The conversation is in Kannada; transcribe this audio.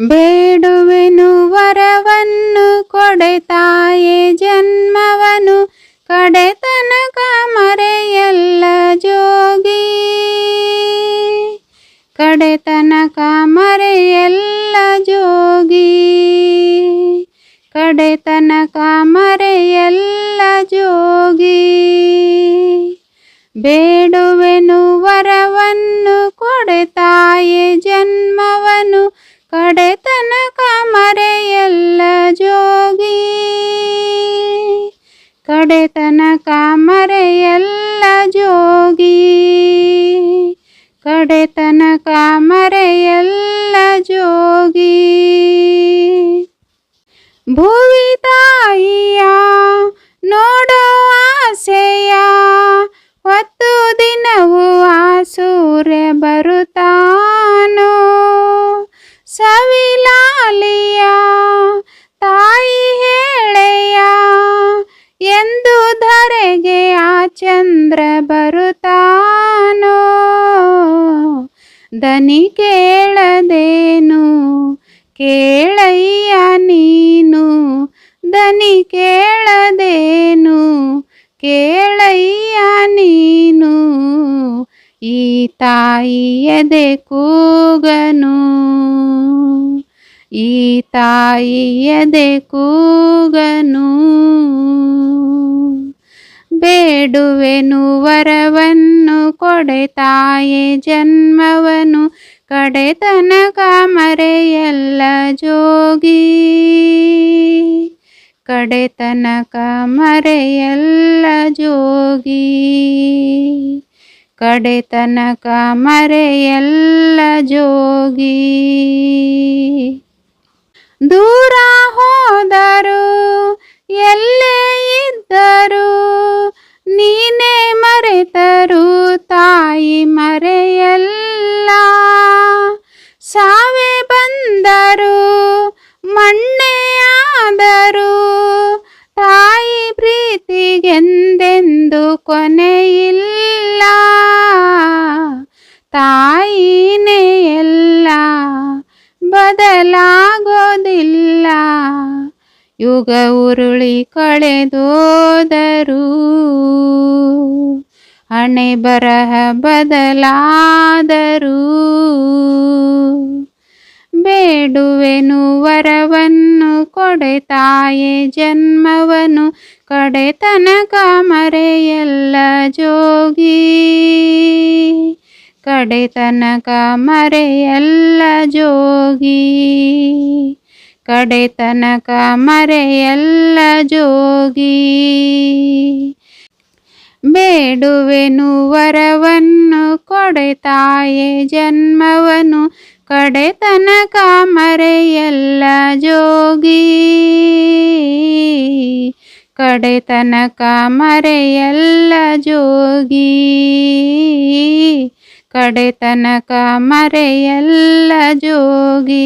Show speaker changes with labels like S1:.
S1: ಬೇಡುವೆನು ವರವನ್ನು ಕೊಡೆ ತಾಯೇ ಜನ್ಮವನು ಕಡೆತನಕ ಮರೆಯಲ್ಲ ಜೋಗಿ. ಕಡೆತನಕ ಮರೆಯಲ್ಲ ಜೋಗಿ. ಕಡೆತನಕ ಮರೆಯಲ್ಲ ಜೋಗಿ. ಬೇಡುವೆನು ವರವನ್ನು ಕೊಡೆ ತಾಯೇ ಜನ್ಮವನು ಕಡೆತನಕ ಮರೆಯಲ್ಲ ಜೋಗಿ. ಕಡೆತನಕ ಮರೆಯಲ್ಲ ಜೋಗಿ. ಕಡೆತನಕ ಮರೆಯಲ್ಲ ಜೋಗಿ. ಭುವಿ ತಾಯಿಯ ನೋಡೋ ಆಸೆಯ, ಹೊತ್ತು ದಿನವೂ ಆ ಸೂರ್ಯ ಬರುತ್ತಾನೋ ದನಿ ಕೇಳದೇನು? ಕೇಳಯ್ಯ ನೀನು? ದನಿ ಕೇಳದೇನು? ಕೇಳಯ್ಯ ನೀನು? ಈ ತಾಯಿಯದೆ ಕೂಗನು? ಈ ತಾಯಿಯದೆ ಕೂಗನು? ಬೇಡುವೆನು ವರವನ್ನು ಕೊಡೆ ತಾಯೇ ಜನ್ಮವನು ಕಡೆತನಕ ಮರೆಯಲ್ಲ ಜೋಗಿ. ಕಡೆತನಕ ಮರೆಯಲ್ಲ ಜೋಗಿ. ಕಡೆತನಕ ಮರೆಯಲ್ಲ ಜೋಗಿ. ದೂರ ಹೋದರು ಎಲ್ಲೇ ಪ್ರೀತಿಗೆಂದೆಂದು ಕೊನೆಯಿಲ್ಲ? ತಾಯಿನೇ ಎಲ್ಲ ಬದಲಾಗೋದಿಲ್ಲ. ಯುಗ ಉರುಳಿ ಕಳೆದೋದರು ಹಣೆ ಬರಹ ಬದಲಾದರು ಬೇಡುವೆನು ವರವನ್ನು ಕೊಡೆ ತಾಯೇ ಜನ್ಮವನು ಕಡೆತನಕ ಮರೆಯಲ್ಲ ಜೋಗಿ. ಕಡೆತನಕ ಮರೆಯಲ್ಲ ಜೋಗಿ. ಕಡೆತನಕ ಮರೆಯಲ್ಲ ಜೋಗಿ. ಬೇಡುವೆನು ವರವನ್ನು ಕೊಡೆ ತಾಯೇ ಜನ್ಮವನು ಕಡೆತನಕ ಮರೆಯಲ್ಲ ಜೋಗಿ. ಕಡೆತನಕ ಮರೆಯಲ್ಲ ಜೋಗಿ. ಕಡೆತನಕ ಮರೆಯಲ್ಲ ಜೋಗಿ.